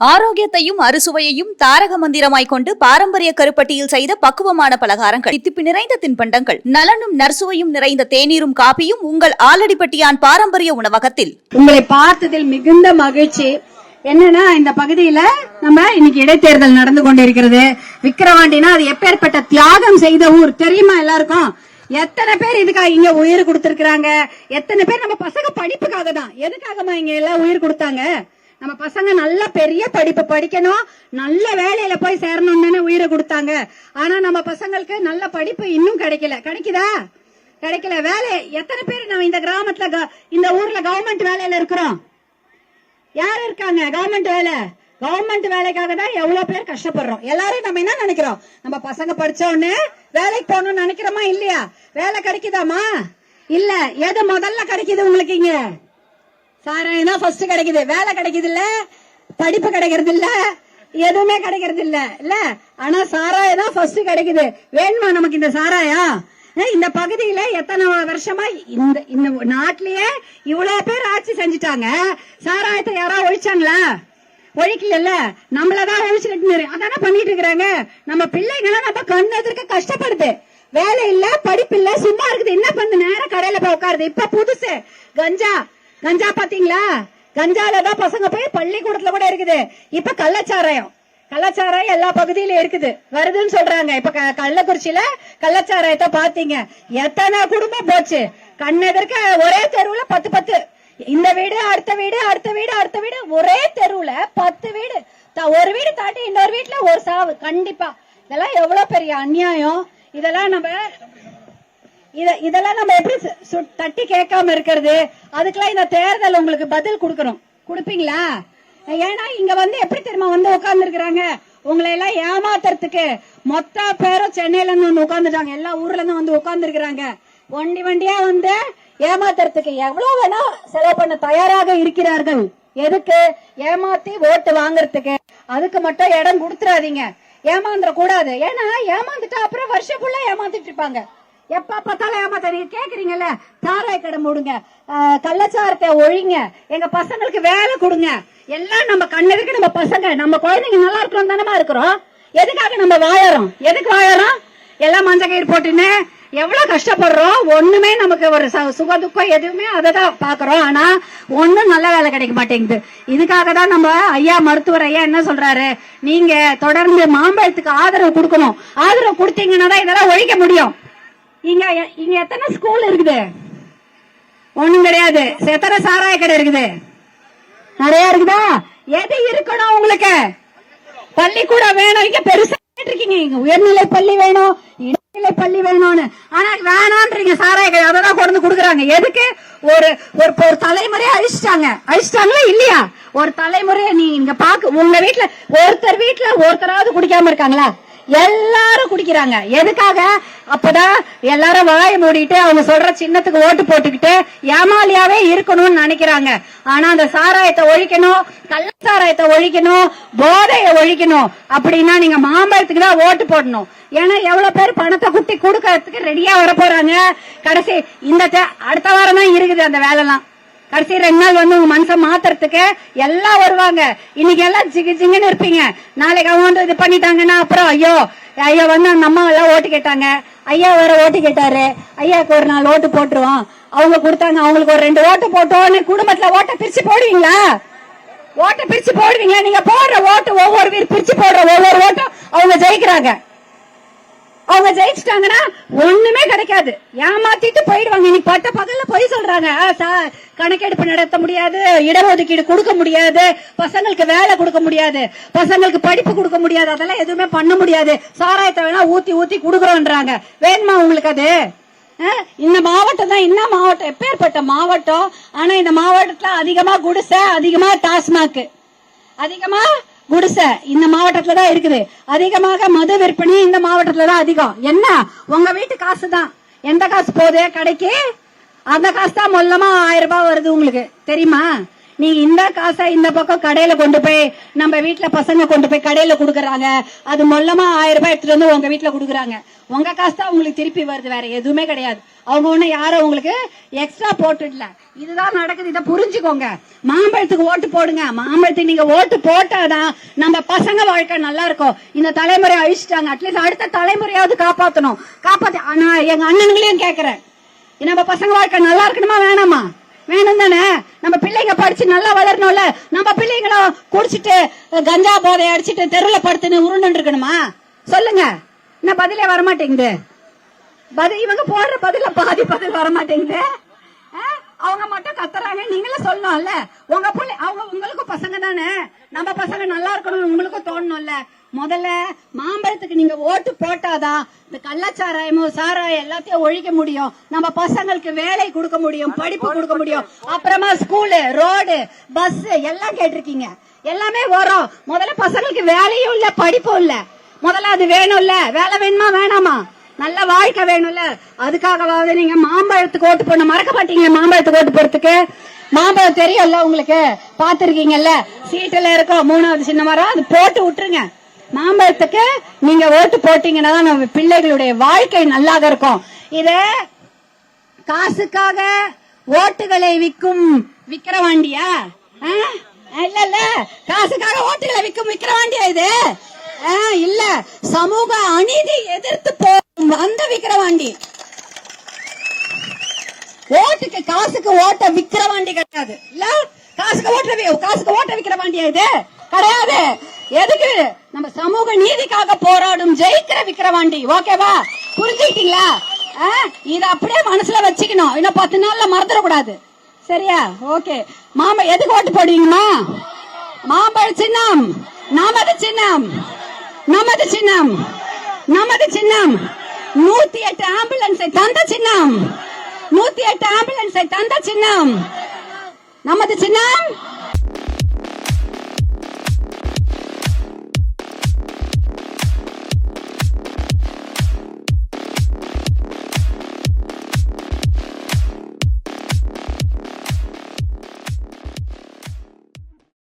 ஆரோக்கியத்தையும் அறுசுவையையும் தாரக மந்திரமாய் கொண்டு பாரம்பரிய கருப்பட்டியில் செய்த பக்குவமான பலகாரங்கள். தித்திப்பு நிறைந்த தின்பண்டங்கள். நலனும் நர்சுவையும் நிறைந்த தேநீரும் காப்பியும் உங்கள் ஆலடிப்பட்டியான் பாரம்பரிய உணவகத்தில். உங்களை பார்த்ததில் மிகுந்த மகிழ்ச்சி. என்னன்னா இந்த பகுதியில நம்ம இன்னைக்கு இடைத்தேர்தல் நடந்து கொண்டிருக்கிறது. விக்கிரவாண்டினா அது எப்பேற்பட்ட தியாகம் செய்த ஊர். தெரியுமா எல்லாருக்கும்? எத்தனை பேர் இதுக்காக இங்க உயிர் கொடுத்திருக்கிறாங்க? எத்தனை பேர் நம்ம பசங்க படிப்புக்காக தான். எதுக்காகமா இங்க எல்லாம் உயிர் கொடுத்தாங்க? நம்ம பசங்க நல்ல பெரிய படிப்பு படிக்கணும். நல்ல வேலையில போய் சேரணும்னு தானே உயிரை கொடுத்தாங்க. ஆனா நம்ம பசங்களுக்கு நல்ல படிப்பு இன்னும் கிடைக்கல. கிடைக்குதா? கிடைக்கல. வேலை எத்தனை பேர் நம்ம இந்த கிராமத்துல க- இந்த ஊர்ல கவர்மெண்ட் வேலையில இருக்கிறோம்? யார் இருக்காங்க? கவர்மெண்ட் வேலை. கவர்மெண்ட் வேலைக்காக தான் எவ்வளவு பேர் கஷ்டப்படுறோம். எல்லாரும் நம்ம என்ன நினைக்கிறோம்? நம்ம பசங்க படிச்ச உடனே வேலைக்கு போகணும்னு நினைக்கிறோமா? இல்லையா? வேலை கிடைக்குதாமா இல்ல. எது முதல்ல கிடைக்குது உங்களுக்கு இங்க? சாராயம் தான் ஃபர்ஸ்ட் கிடைக்குது. வேலை கிடைக்குது இல்ல படிப்பு கிடைக்கிறது இல்ல எதுவுமே கிடைக்கிறது இல்ல? இல்ல ஆனா சாராயம் தான் ஃபர்ஸ்ட் கிடைக்குது. வேணுமா நமக்கு இந்த சாராயம்? இந்த பகுதியில எத்தனை வருஷமா இந்த இந்த நாட்டிலேயே இவ்வளவு பேர் ஆட்சி செஞ்சுட்டாங்க. சாராயத்தை யாரா ஒழிச்சாங்களா? ஒழிக்கல நம்மளதான் ஒழிச்சுட்டு அதான அதானே பண்ணிட்டு இருக்கிறாங்க. நம்ம பிள்ளைங்களாம் நம்ம கண்ணு எதிர்க்க கஷ்டப்படுது. வேலை இல்ல படிப்பு இல்ல சும்மா இருக்குது. என்ன பண்ணு? நேரம் கடையில போய் உட்காருது. இப்ப புதுசு. கஞ்சா. கஞ்சா பாத்தீங்களா? கஞ்சால தான் பசங்க போய் பள்ளிக்கூடத்துல கூட இருக்குது. இப்ப கள்ளச்சாராயம். கள்ளச்சாராயம் எல்லா பகுதியிலும் இருக்குது. வருதுன்னு சொல்றாங்க. இப்ப க- கள்ளக்குறிச்சியில கள்ளச்சாராயத்தை பாத்தீங்க எத்தனை குடும்பம் போச்சு? கண்ணெதிர்க்க ஒரே தெருவுல பத்து பத்து. இந்த வீடு அடுத்த வீடு அடுத்த வீடு அடுத்த வீடு. ஒரே தெருவுல பத்து வீடு. ஒரு வீடு தாண்டி இன்னொரு வீட்டுல ஒரு சாவு. கண்டிப்பா. இதெல்லாம் எவ்வளவு பெரிய அநியாயம். இதெல்லாம் நம்ம இத இதெல்லாம் நம்ம எப்படி சு- தட்டி கேட்காம இருக்கிறது? அதுக்கெல்லாம் இந்த தேர்தல் உங்களுக்கு பதில் கொடுக்கணும். கொடுப்பீங்களா? ஏன்னா இங்க வந்து எப்படி தெரியுமா வந்து உட்கார்ந்து இருக்கிறாங்க உங்களை எல்லாம் ஏமாத்துறதுக்கு மொத்த பேரும் சென்னையில இருந்து வந்து உட்கார்ந்துட்டாங்க. எல்லா ஊர்ல இருந்து வந்து உட்கார்ந்து இருக்கிறாங்க வண்டி வண்டியா வந்து ஏமாத்துறதுக்கு எவ்வளவு வேணா செலவு பண்ண தயாராக இருக்கிறார்கள். எதுக்கு? ஏமாத்தி ஓட்டு வாங்குறதுக்கு. அதுக்கு மட்டும் இடம் கொடுத்துறாதீங்க. ஏமாந்துட கூடாது ஏன்னா ஏமாந்துட்டா அப்புறம் வருஷம் ஃபுல்லா ஏமாத்திட்டு இருப்பாங்க. எப்ப பார்த்தாலும் ஏமாத்த நீங்க கேக்குறீங்கல்ல? சாராய கடை மூடுங்க. கள்ளச்சாரத்தை ஒழிங்க. எங்க பசங்களுக்கு வேலை கொடுங்க. எல்லாம் நம்ம கண்ணதுக்கு நம்ம பசங்க. நம்ம குழந்தைங்க நல்லா இருக்கிறோம் தானமா இருக்கிறோம். எதுக்காக நம்ம வாழறோம்? எதுக்கு வாழறோம்? எல்லாம் மஞ்சள் கயிறு போட்டுன்னு எவ்வளவு கஷ்டப்படுறோம்? ஒண்ணுமே நமக்கு ஒரு சுக துக்கம் எதுவுமே அதை தான் பாக்குறோம் ஆனா ஒண்ணும் நல்ல வேலை கிடைக்க மாட்டேங்குது. இதுக்காக தான் நம்ம ஐயா மருத்துவர் ஐயா என்ன சொல்றாரு? நீங்க தொடர்ந்து மாம்பழத்துக்கு ஆதரவு கொடுக்கணும். ஆதரவு கொடுத்தீங்கன்னா தான் இதெல்லாம் ஒழிக்க முடியும். இங்க இங்க எத்தனை ஸ்கூல் இருக்குது? ஒண்ணும் கிடையாது. எத்தனை சாராய கடை இருக்குது. நிறைய இருக்குதா? எது இருக்கணும் உங்களுக்கு? பள்ளிக்கூடம் வேணும். இங்க பெருசா இருக்கீங்க இங்க உயர்நிலை பள்ளி வேணும் இடைநிலை பள்ளி வேணும்னு. ஆனா வேணான்றீங்க. சாராய கடை அதை தான் கொண்டு வந்து கொடுக்குறாங்க. எதுக்கு? ஒரு ஒரு ஒரு தலைமுறையை அழிச்சிட்டாங்க. அழிச்சிட்டாங்களா இல்லையா? ஒரு தலைமுறையை நீங்க பாக்கு. உங்க வீட்டுல ஒருத்தர் வீட்டுல ஒருத்தராவது குடிக்காம இருக்காங்களா? எல்லாரும் குடிக்கிறாங்க. எதுக்காக? அப்பதான் எல்லாரும் வாய மூடிட்டு அவங்க சொல்ற சின்னத்துக்கு ஓட்டு போட்டுக்கிட்டு ஏமாலியாவே இருக்கணும்னு நினைக்கிறாங்க. ஆனா அந்த சாராயத்தை ஒழிக்கணும் கள்ள சாராயத்தை ஒழிக்கணும் போதையை ஒழிக்கணும் அப்படின்னா நீங்க மாம்பழத்துக்கு தான் ஓட்டு போடணும். ஏன்னா எவ்வளவு பேர் பணத்தை குட்டி கொடுக்கறதுக்கு ரெடியா வர போறாங்க கடைசி இந்த அடுத்த வாரம் தான் இருக்குது அந்த வேலைலாம். கடைசி ரெண்டு நாள் வந்து உங்க மனசை மாத்துறதுக்கு எல்லாம் வருவாங்க. இன்னைக்கு எல்லாம் ஜிகு ஜிங்குன்னு இருப்பீங்க. நாளைக்கு அவங்க வந்து இது பண்ணிட்டாங்கன்னா அப்புறம் ஐயோ ஐயா வந்து அந்த அம்மா எல்லாம் ஓட்டு கேட்டாங்க. ஐயா வேற ஓட்டு கேட்டாரு. ஐயாக்கு ஒரு நாள் ஓட்டு போட்டுருவோம். அவங்க கொடுத்தாங்க அவங்களுக்கு ஒரு ரெண்டு ஓட்டு போட்டோன்னு குடும்பத்துல ஓட்டை பிரிச்சு போடுவீங்களா? ஓட்டை பிரிச்சு போடுவீங்களா? நீங்க போடுற ஓட்டு ஒவ்வொரு வீர் பிரிச்சு போடுற ஒவ்வொரு ஓட்டும் அவங்க ஜெயிக்கிறாங்க. ஜெயிச்சிட்டாங்கன்னா ஒண்ணுமே கிடைக்காது. ஏமாத்திட்டு போயிடுவாங்க. நீ பட்ட பகல்ல பொய் சொல்றாங்க. சார் சா- கணக்கெடுப்பு நடத்த முடியாது. இடஒதுக்கீடு கொடுக்க முடியாது. பசங்களுக்கு வேலை கொடுக்க முடியாது. பசங்களுக்கு படிப்பு கொடுக்க முடியாது. அதெல்லாம் எதுவுமே பண்ண முடியாது. சாராயத்தை வேணா ஊத்தி ஊத்தி கொடுக்குறோன்றாங்க. வேணுமா உங்களுக்கு அது? இந்த மாவட்டம் தான் என்ன மாவட்டம்? எப்பேற்பட்ட மாவட்டம்? ஆனா இந்த மாவட்டத்துல அதிகமா குடிசை அதிகமா டாஸ்மாக் அதிகமா குடிசை இந்த மாவட்டத்துல தான் இருக்குது. அதிகமாக மது விற்பனை இந்த மாவட்டத்துல தான் அதிகம். என்ன? உங்க வீட்டு காசு தான் எந்த காசு போகுது? கடைக்கு? அந்த காசு தான் மொல்லமா ஆயிரம் ரூபாய் வருது உங்களுக்கு. தெரியுமா? நீ இந்த காசை இந்த பக்கம் கடையில கொண்டு போய் நம்ம வீட்ல பசங்க கொண்டு போய் கடையில குடுக்கறாங்க. அது மொல்லமா ஆயிரம் ரூபாய் எடுத்துட்டு வந்து உங்க வீட்டுல குடுக்கறாங்க. உங்க காசு தான் உங்களுக்கு திருப்பி வருது வேற எதுவுமே கிடையாது. அவங்க ஒண்ணு யாரும் உங்களுக்கு எக்ஸ்ட்ரா போட்டுடல. இதுதான் நடக்குது. இதை புரிஞ்சுக்கோங்க. மாம்பழத்துக்கு ஓட்டு போடுங்க. மாம்பழத்துக்கு நீங்க ஓட்டு போட்டாதான் நம்ம பசங்க வாழ்க்கை நல்லா இருக்கும். இந்த தலைமுறை அழிச்சிட்டாங்க. அட்லீஸ்ட் அடுத்த தலைமுறையாவது காப்பாத்தணும். காப்பாத்தி ஆனா எங்க அண்ணனுங்களையும் கேக்குறேன் நம்ம பசங்க வாழ்க்கை நல்லா இருக்கணுமா வேணாமா? வேணும் தானே? நம்ம பிள்ளைங்க படிச்சு நல்லா வளரணும்ல. நம்ம பிள்ளைங்களும் குடிச்சிட்டு கஞ்சா போதை அடிச்சிட்டு தெருவுல படுத்துன்னு உருண்டு இருக்கணுமா? சொல்லுங்க. என்ன பதிலே வரமாட்டேங்குது. பதில் இவங்க போடுற பதில பாதி பதில் வர மாட்டேங்குது ஆ? அவங்க மட்டும் கத்துறாங்க. நீங்களும் சொல்லணும்ல. உங்க பிள்ளை அவங்க உங்களுக்கும் பசங்க தானே. நம்ம பசங்க நல்லா இருக்கணும்னு உங்களுக்கும் தோணணும்ல. முதல்ல மாம்பழத்துக்கு நீங்க ஓட்டு போட்டாதான் இந்த கள்ளச்சாராயமோ சாராயம் எல்லாத்தையும் ஒழிக்க முடியும். நம்ம பசங்களுக்கு வேலை கொடுக்க முடியும் படிப்பு கொடுக்க முடியும். அப்புறமா ஸ்கூலு ரோடு பஸ் எல்லாம் கேட்டிருக்கீங்க. எல்லாமே வரும். முதல்ல பசங்களுக்கு வேலையும் இல்ல படிப்பும் இல்ல. முதல்ல அது வேணும்ல? வேலை வேணுமா வேணாமா? நல்ல வாழ்க்கை வேணும்ல? அதுக்காகவாவது நீங்க மாம்பழத்துக்கு ஓட்டு போன மறக்க மாட்டீங்க மாம்பழத்துக்கு ஓட்டு போறதுக்கு மாம்பழம் தெரியும்ல உங்களுக்கு? பாத்துருக்கீங்கல்ல சீட்டுல இருக்கும் மூணாவது சின்ன மரம் அது போட்டு விட்டுருங்க. மாம்பழத்துக்கு நீங்க ஓட்டு போட்டீங்கன்னா தான் நம்ம பிள்ளைகளுடைய வாழ்க்கை நல்லாக இருக்கும். இத காசுக்காக ஓட்டுகளை விற்கும் விக்கிரவாண்டியா? ஆ? இல்ல இல்ல. காசுக்காக ஓட்டுகளை விற்கும் விக்கிரவாண்டியா இது? ஆ, இல்ல. சமூக அநீதி எதிர்த்து போகும் அந்த விக்கிரவாண்டி. ஓட்டுக்கு காசுக்கு ஓட்ட விக்கிரவாண்டி கிடையாது. இல்ல? காசுக்கு ஓட்ட காசுக்கு ஓட்ட விக்கிரவாண்டியா இது? கிடையாது. எதுக்கு? நம்ம சமூக நீதிக்காக போராடும் ஜெயிக்கிற விக்கிரவாண்டி. ஓகேவா? புரிஞ்சுக்கிட்டீங்களா? ஆ? இத அப்படியே மனசுல வச்சுக்கணும். இன்னும் பத்து நாள்ல மறந்துடக்கூடாது. சரியா? ஓகே. மாமா எதுக்கு ஓட்டு போடுவீங்கம்மா? மாம்பழ சின்னம். நமது சின்னம். நமது சின்னம். நமது சின்னம். நூத்தி எட்டு ஆம்புலன்ஸை தந்த சின்னம். நூத்தி எட்டு ஆம்புலன்ஸை தந்த சின்னம். நமது சின்னம்.